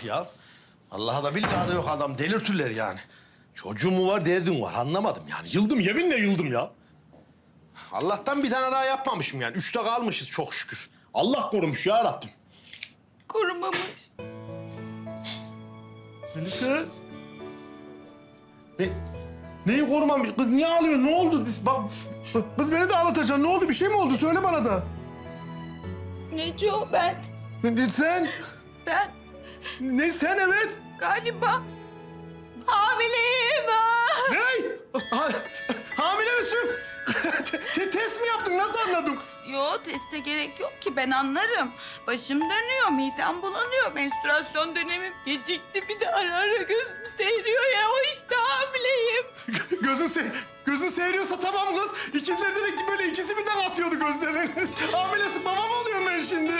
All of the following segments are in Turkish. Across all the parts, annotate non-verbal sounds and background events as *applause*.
yok ya. Allah'a da billahi da yok adam delirtirler yani. Çocuğum mu var derdin var anlamadım yani. Yıldım yeminle yıldım ya. Allah'tan bir tane daha yapmamışım yani. Üçte kalmışız çok şükür. Allah korumuş ya Rabbim. Korumamış. Melike. Ne? Neyi korumamış? Kız niye ağlıyor? Ne oldu? Bak, kız beni de ağlatacaksın. Ne oldu? Bir şey mi oldu? Söyle bana da. Neco ben, Ne, sen? ben Ne sen evet? galiba hamileyim. ah. Ne? Ha, hamile misin? Te- te- test mi yaptın? Nasıl anladın? Yo teste gerek yok ki ben anlarım. Başım dönüyor, midem bulanıyor. Menstruasyon dönemim gecikti. Bir de ara ara gözüm seyiriyor ya. O işte hamileyim. Gözün se gözün seyiriyorsa tamam kız. İkizler ki böyle ikisi birden atıyordu gözlerini. *laughs* Hamilesi babam oluyorum ben şimdi.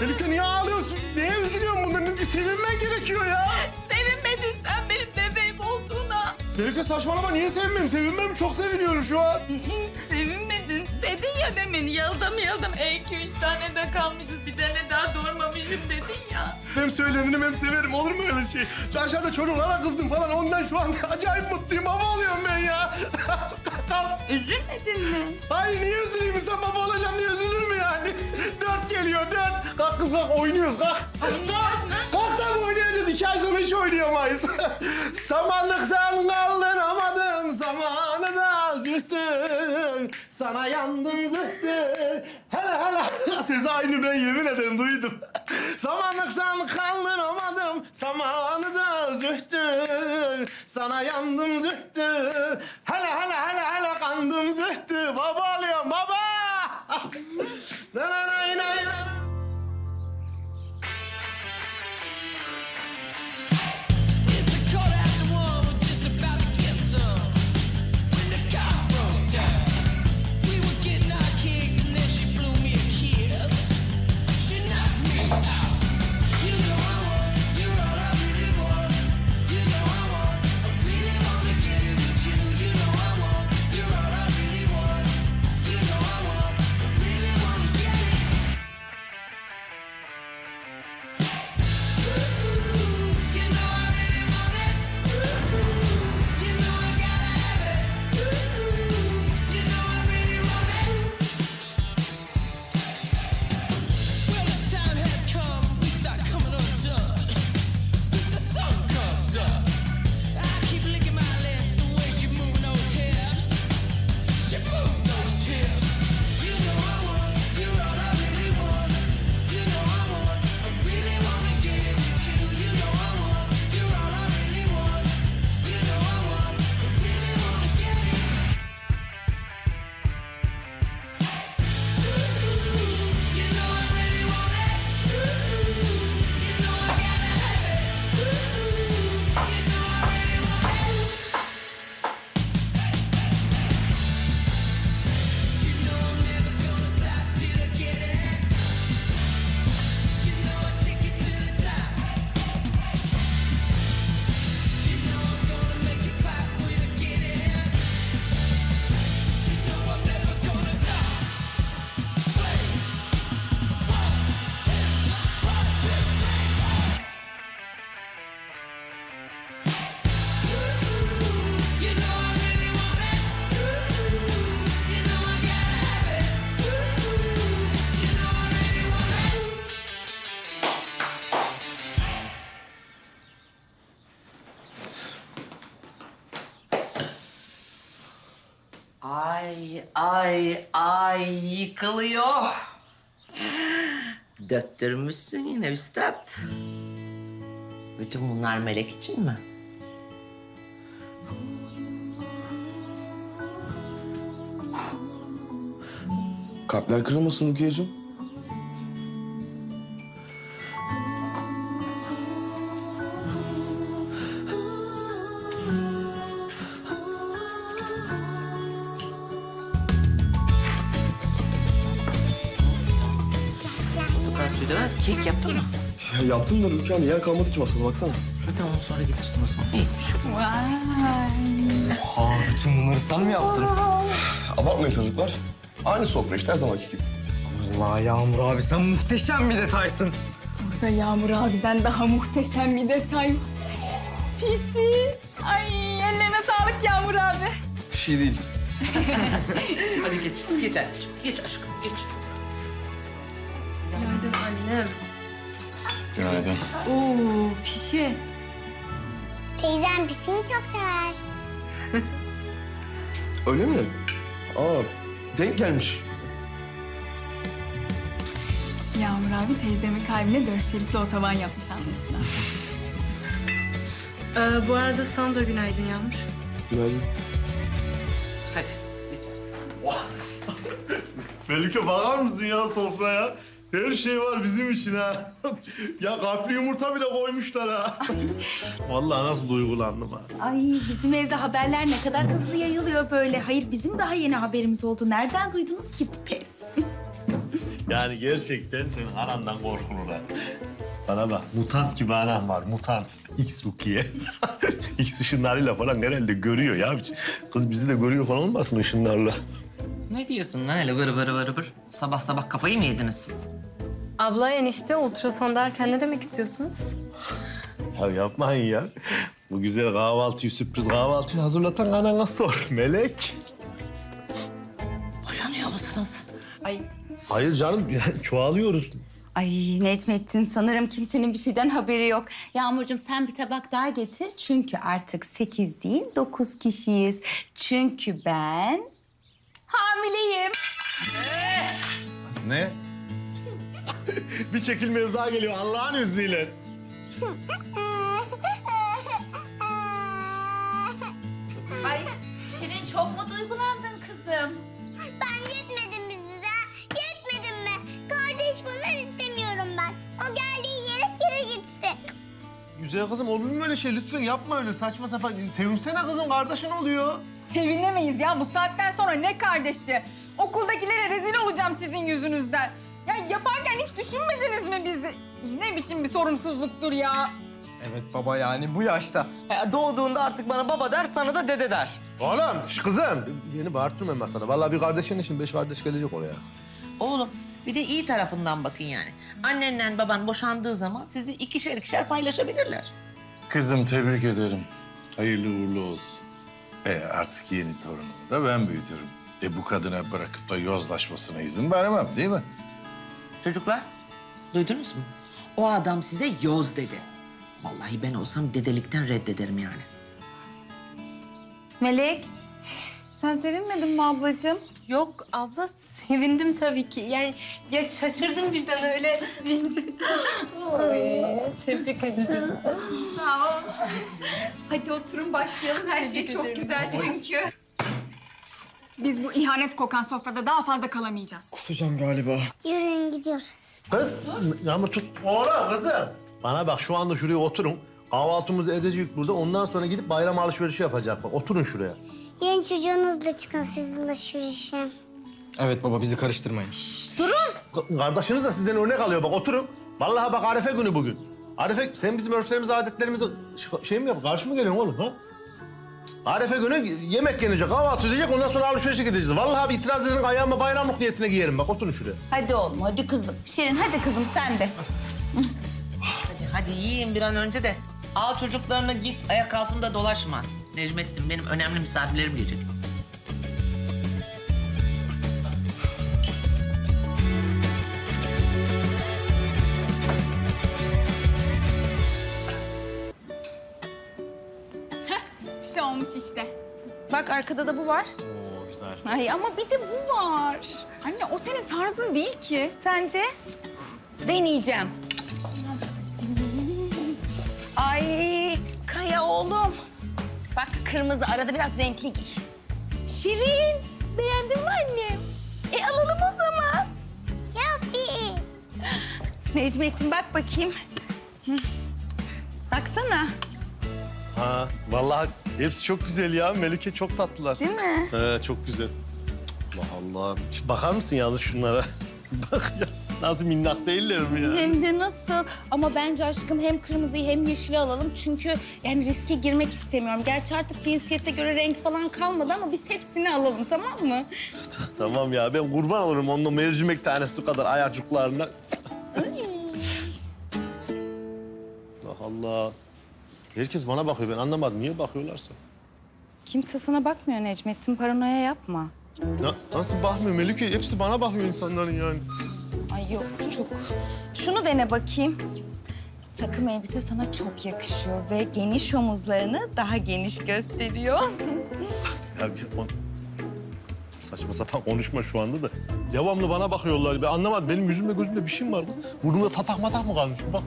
Melike niye ağlıyorsun? Neye üzülüyorsun bunların? Bir sevinmen gerekiyor ya. Sevinmedin sen benim bebeğim olduğuna. Melike saçmalama niye sevinmem? Sevinmem çok seviniyorum şu an. *laughs* Sevinmedin. Dedin ya demin yıldım yıldım. E iki üç tane de kalmışız. Bir tane daha doğurmamışım dedin ya. Hem söylenirim hem severim. Olur mu öyle şey? Aşağıda çocuklara kızdım falan. Ondan şu an acayip mutluyum. Kalk oynuyoruz kalk. Kalk. Kalk tabii oynayacağız. İki ay sonra hiç oynayamayız. *laughs* Samanlıktan kaldıramadım zamanı da zühtü. Sana yandım zühtü. Hele hele. *laughs* Siz aynı ben yemin ederim duydum. *laughs* Samanlıktan kaldıramadım zamanı da zühtü. Sana yandım zühtü. Hele hele hele hele kandım zühtü. Baba alıyorum baba. Na na na na na. Yıkılıyor. Döktürmüşsün yine üstad. Bütün bunlar melek için mi? Kalpler kırılmasın Rukiye'cim. Kek yaptın mı? Ya yaptım da Rukiye Hanım yer kalmadı ki masada baksana. Ha, tamam sonra getirsin o zaman. İyiymiş. Ha bütün bunları sen mi yaptın? Abartmayın çocuklar. Aynı sofra işte her zamanki gibi. Vallahi Yağmur abi sen muhteşem bir detaysın. Burada Yağmur abiden daha muhteşem bir detay var. Pişi. Ay ellerine sağlık Yağmur abi. Bir şey değil. *laughs* Hadi geç, geç anneciğim. Geç aşkım, geç. Günaydın. Oo pişi. Teyzem bir şeyi çok sever. *laughs* Öyle mi? Aa, denk gelmiş. Yağmur abi teyzemin kalbine dört şeritli otoban yapmış anlaşılan. *laughs* Ee, bu arada sana da günaydın Yağmur. Günaydın. Hadi, geç. *laughs* Melike bakar mısın ya sofraya? Her şey var bizim için ha. ya kalpli yumurta bile koymuşlar ha. Vallahi nasıl duygulandım ha. Ay bizim evde haberler ne kadar hızlı yayılıyor böyle. Hayır bizim daha yeni haberimiz oldu. Nereden duydunuz ki? Pes. Yani gerçekten senin anandan korkulur ha. Bana bak, mutant gibi anan var, mutant. X Rukiye. *laughs* X ışınlarıyla falan herhalde görüyor ya. Kız bizi de görüyor falan olmasın ışınlarla. Ne diyorsun lan öyle vır vır vır vır? Sabah sabah kafayı mı yediniz siz? Abla enişte ultrason derken ne demek istiyorsunuz? Ya yapmayın ya. Bu güzel kahvaltıyı, sürpriz kahvaltıyı hazırlatan anana sor. Melek. Boşanıyor musunuz? Ay Hayır canım, *laughs* çoğalıyoruz. Ay Necmettin sanırım kimsenin bir şeyden haberi yok. Yağmurcuğum sen bir tabak daha getir. Çünkü artık sekiz değil dokuz kişiyiz. Çünkü ben hamileyim. Ne? *laughs* bir çekilmez daha geliyor Allah'ın izniyle. *laughs* Ay Şirin çok mu duygulandın kızım? Ben yetmedim mi size? Yetmedim mi? Kardeş falan istemiyorum ben. O geldiği yere kire gitsin. Güzel kızım olur mu öyle şey? Lütfen yapma öyle saçma sapan. Sevinsene kızım kardeşin oluyor. Sevinemeyiz ya bu saatten sonra ne kardeşi? Okuldakilere rezil olacağım sizin yüzünüzden. Ya yaparken hiç düşünmediniz mi bizi? Ne biçim bir sorumsuzluktur ya? Evet baba yani bu yaşta. Ha, Doğduğunda artık bana baba der sana da dede der. Oğlum şş, kızım beni bağırtırma masada. Vallahi bir kardeşin için beş kardeş gelecek oraya. Oğlum bir de iyi tarafından bakın yani. Annenle baban boşandığı zaman sizi ikişer ikişer paylaşabilirler. Kızım tebrik ederim. Hayırlı uğurlu olsun. E artık yeni torunumu da ben büyütürüm. E bu kadına bırakıp da yozlaşmasına izin veremem değil mi? Çocuklar duydunuz mu? O adam size yoz dedi. Vallahi ben olsam dedelikten reddederim yani. Melek sen sevinmedin mi ablacığım? Yok abla sevindim tabii ki. Yani ya şaşırdım birden öyle deyince. Ay, tebrik ederim. Sağ ol. Hadi oturun başlayalım. Her şey çok güzel çünkü. Biz bu ihanet kokan sofrada daha fazla kalamayacağız. Kusacağım galiba. Yürüyün gidiyoruz. Kız yağmur tut. Oğlum kızım. Bana bak şu anda şuraya oturun. Kahvaltımızı edecek burada. Ondan sonra gidip bayram alışverişi yapacak. Bak oturun şuraya. Yarın çocuğunuzla çıkın siz alışverişe. Evet baba bizi karıştırmayın. K- Kardeşiniz de sizden örnek alıyor. Bak oturun. Vallahi bak Arife günü bugün. Arife sen bizim örflerimizi, adetlerimizi ş- şey mi yap? Karşı mı geliyorsun oğlum ha? Arife günü yemek yenecek, kahvaltı edecek. Ondan sonra alışverişe gideceğiz. Vallahi bir itiraz edenin ayağıma bayramlık niyetine giyerim. Bak oturun şuraya. Hadi oğlum hadi kızım. Şirin hadi kızım sen de. Hadi, hadi yiyin bir an önce de. Al çocuklarını git ayak altında dolaşma. Necmettin benim önemli misafirlerim gelecek. Bak arkada da bu var. Oo güzel. Ay ama bir de bu var. Anne o senin tarzın değil ki. Sence? Deneyeceğim. Ay Kaya oğlum. Bak kırmızı arada biraz renkli giy. Şirin beğendin mi annem? E alalım o zaman. Yappi. Necmettin bak bakayım. Hı. Baksana. Ha, vallahi hepsi çok güzel ya. Melike çok tatlılar. Değil mi? He, çok güzel. Allah Allah. Bakar mısın yalnız şunlara? *laughs* Bak ya. Nasıl minnak değiller mi ya? Hem de nasıl? Ama bence aşkım hem kırmızıyı hem yeşili alalım. Çünkü yani riske girmek istemiyorum. Gerçi artık cinsiyete göre renk falan kalmadı ama biz hepsini alalım tamam mı? *laughs* Tamam ya ben kurban olurum onun o mercimek tanesi kadar ayacıklarına. *laughs* Allah Allah. Herkes bana bakıyor ben anlamadım niye bakıyorlarsa. Kimse sana bakmıyor Necmettin. Paranoya yapma. Na- nasıl bakmıyor Melike? Hepsi bana bakıyor insanların yani. Ay yok çok. Şunu dene bakayım. Takım elbise sana çok yakışıyor ve geniş omuzlarını daha geniş gösteriyor. *laughs* Ya bir- on- Saçma sapan konuşma şu anda da. Devamlı bana bakıyorlar. Ben anlamadım. Benim yüzümde gözümde bir şey mi var kız? Burnumda tatak matak mı kalmış? Bak.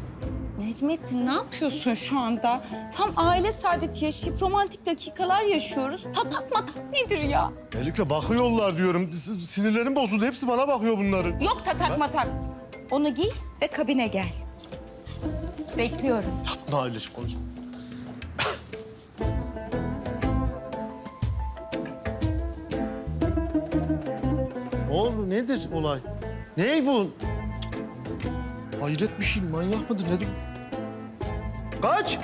Necmettin ne yapıyorsun şu anda? Tam aile saadeti yaşayıp romantik dakikalar yaşıyoruz. Tatak matak nedir ya? Melike bakıyorlar diyorum. S- Sinirlerim bozuldu. Hepsi bana bakıyor bunların. Yok tatak matak. Onu giy ve kabine gel. Bekliyorum. Yapma öyle şey konuşma. ne oldu? Nedir olay? Ney bu? Hayret bir şey. Manyak mıdır? Nedir? Kaç?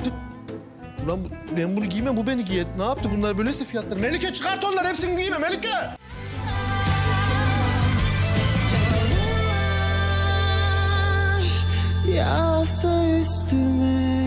Ulan bu- ben bunu giymem, bu beni giyer. Ne yaptı bunlar böyleyse fiyatları? Melike çıkart onları, hepsini giyme Melike! Yağsa üstüme